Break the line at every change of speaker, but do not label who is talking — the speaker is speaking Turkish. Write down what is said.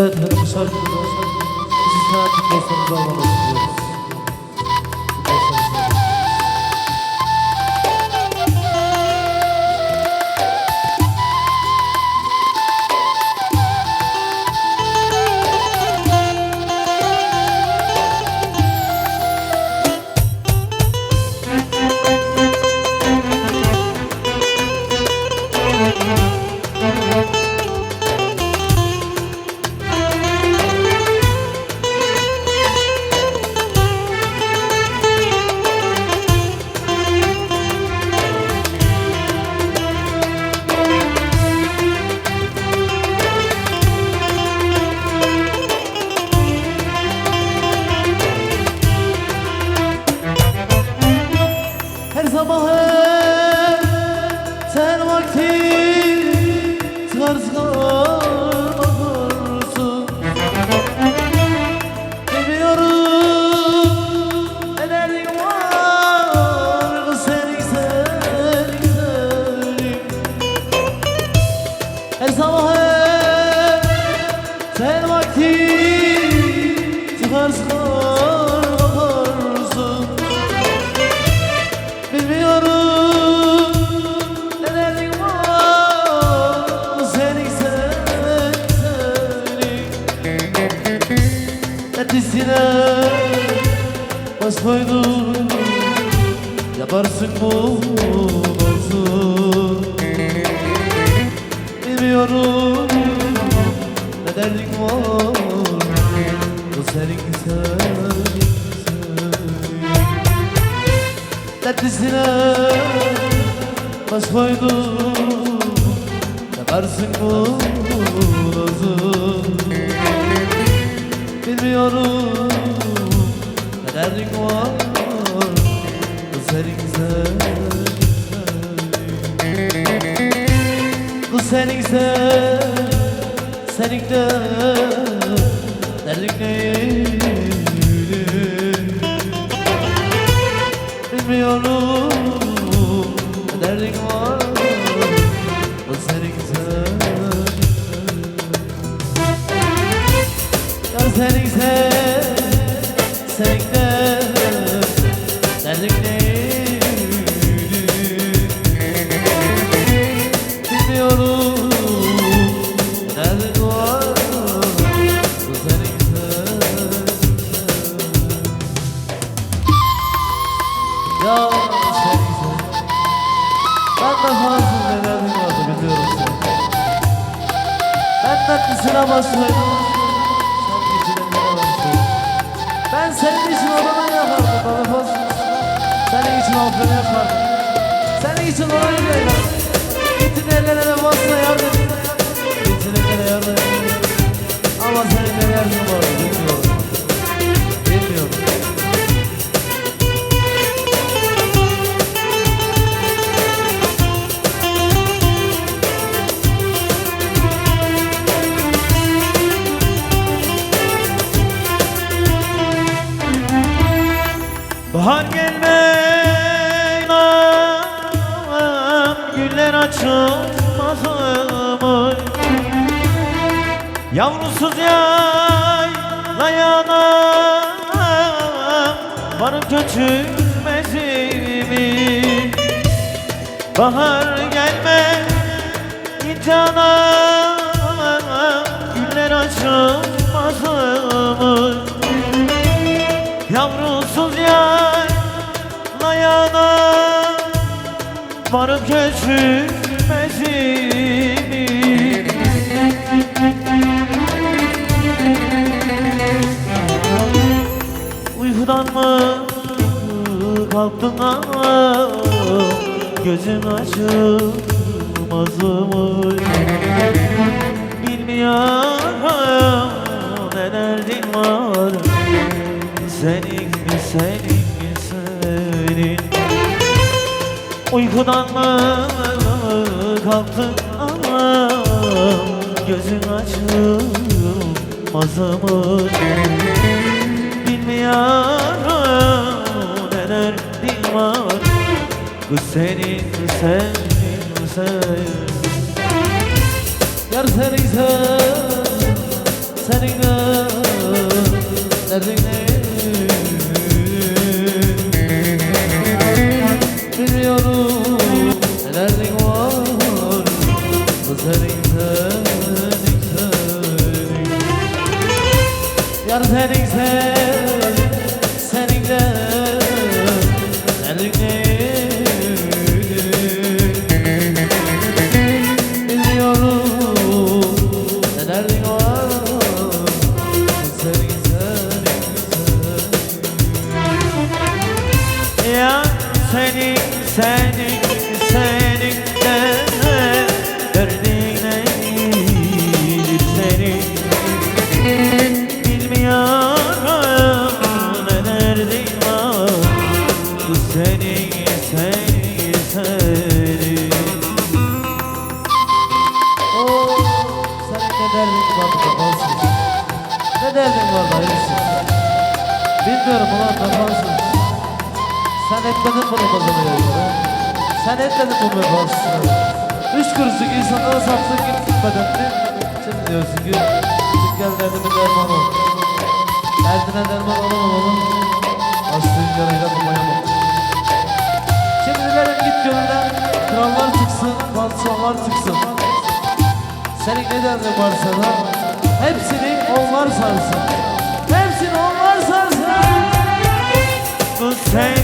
Evet hadi bu şarkımızı bizi sanat dinleyseniz olmalı istiyoruz. Vakti çıkarsın okursun Bilmiyorum ne derdin var senin senin Etisine baş koydun Yaparsın bu olsun Bilmiyorum derdin var Bu senin senin Dertlisine baş koydum. Yaparsın bu lazım Bilmiyorum ne derdin var Bu senin senin Bu senin sen Derdin neydi Bilmiyorum ne derdin var O senin sen Yar senin sen Ne varsın Ben senin için odamı yapardım? Fazla Senin için ofreni yapardım? Senin için da yapardım? Gittin ellerine basma yardım Gittin ellere yardım
Bahar gelmem Güller açılmaz? Yavrusuz yayla yanam Varım göçülmez mi? Bahar gelmez canam Güller açılmaz? Yavrusuz yarla yana Varıp geçirmez mi? Uykudan mı kalktın ama Gözün açılmaz mı? Bilmiyorum ne derdin var senin mi senin mi senin Uykudan mı kalktın? Ama Gözün açılmaz mı? Bilmiyorum ne derdin var. Bu senin mi senin mi senin.
Yar senin sen seninle Derdin ne Senin senin Yar senin sen Senin de Derdin ne Biliyorum ne derdin var? Senin senin senin.
Ya senin senin senin Bu senin senin senin
Oo, Senin ne derdin var kafasın? Ne Bilmiyorum ulan kafasın. Sen etmedin bunu kazanıyor Sen etmedin bu vefasını Üç kuruşluk insanlara sattın git gitmeden mi? Şimdi diyorsun ki Çık gel derdimin dermanı ol. Derdine derman olamam oğlum. Astığın yarayla bulmayamam gönülden Krallar çıksın, padişahlar çıksın Senin ne derdin varsa da Hepsini onlar sarsın. Hepsini onlar sarsın.
Senin